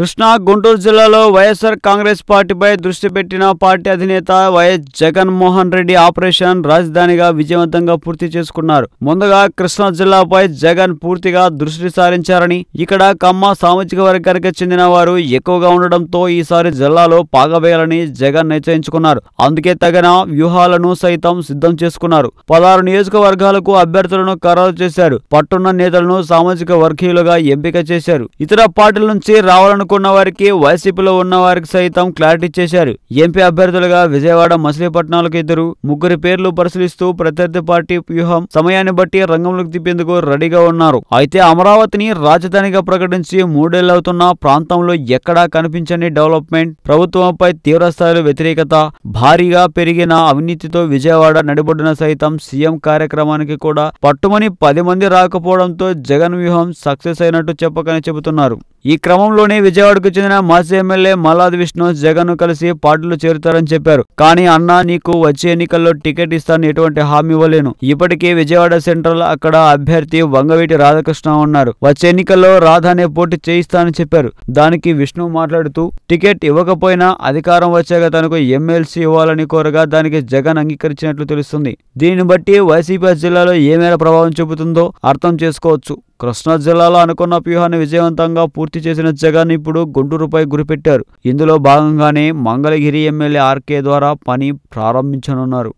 కృష్ణా గుంటూరు జిల్లాలో వైఎస్ఆర్ కాంగ్రెస్ పార్టీపై దృష్టి పెట్టిన పార్టీ అధినేత వైఎస్ జగన్మోహన్ రెడ్డి ఆపరేషన్ రాజధానిగా విజయవంతంగా పూర్తి చేసుకున్నారు. ముందుగా కృష్ణా జిల్లాపై జగన్ పూర్తిగా దృష్టి సారించారని ఇక్కడ కమ్మ సామాజిక వర్గానికి చెందిన వారు ఎక్కువగా ఉండడంతో ఈసారి జిల్లాలో పాగవేయాలని జగన్ నిశ్చయించుకున్నారు. అందుకే తగిన వ్యూహాలను సైతం సిద్ధం చేసుకున్నారు. పదహారు నియోజకవర్గాలకు అభ్యర్థులను ఖరారు చేశారు. పట్టున్న నేతలను సామాజిక వర్గీయులుగా ఎంపిక చేశారు. ఇతర పార్టీల నుంచి రావాలను రావాలనుకున్న వారికి వైసీపీలో ఉన్న వారికి సైతం క్లారిటీ చేశారు. ఎంపీ అభ్యర్థులుగా విజయవాడ మచిలీపట్నాలకు ఇద్దరు ముగ్గురి పేర్లు పరిశీలిస్తూ ప్రత్యర్థి పార్టీ వ్యూహం సమయాన్ని బట్టి రంగంలోకి తిప్పేందుకు రెడీగా ఉన్నారు. అయితే అమరావతిని రాజధానిగా ప్రకటించి మూడేళ్ళవుతున్న ప్రాంతంలో ఎక్కడా కనిపించని డెవలప్మెంట్ ప్రభుత్వంపై తీవ్రస్థాయిలో వ్యతిరేకత భారీగా పెరిగిన అవినీతితో విజయవాడ నడిబొడ్డున సైతం సీఎం కార్యక్రమానికి కూడా పట్టుమని పది మంది రాకపోవడంతో జగన్ వ్యూహం సక్సెస్ అయినట్టు చెప్పకని చెబుతున్నారు. ఈ క్రమంలోనే విజయవాడకు చెందిన మాజీ ఎమ్మెల్యే మల్లాది విష్ణు జగన్ కలిసి పార్టీలో చేరుతారని చెప్పారు. కానీ అన్నా నీకు వచ్చే ఎన్నికల్లో టికెట్ ఇస్తాను ఎటువంటి హామీ ఇవ్వలేను. ఇప్పటికే విజయవాడ సెంట్రల్ అక్కడ అభ్యర్థి వంగవీటి రాధాకృష్ణ ఉన్నారు. వచ్చే ఎన్నికల్లో రాధానే పోటీ చేయిస్తానని చెప్పారు. దానికి విష్ణు మాట్లాడుతూ టికెట్ ఇవ్వకపోయినా అధికారం వచ్చాక తనకు ఎమ్మెల్సీ ఇవ్వాలని కోరగా దానికి జగన్ అంగీకరించినట్లు తెలుస్తుంది. దీన్ని బట్టి వైసీపీ జిల్లాలో ఏ మేర ప్రభావం చూపుతుందో అర్థం చేసుకోవచ్చు. కృష్ణా జిల్లాలో అనుకున్న వ్యూహాన్ని విజయవంతంగా పూర్తి చేసిన జగన్ ఇప్పుడు గుంటూరుపై గురిపెట్టారు. ఇందులో భాగంగానే మంగళగిరి ఎమ్మెల్యే ఆర్కే ద్వారా పని ప్రారంభించనున్నారు.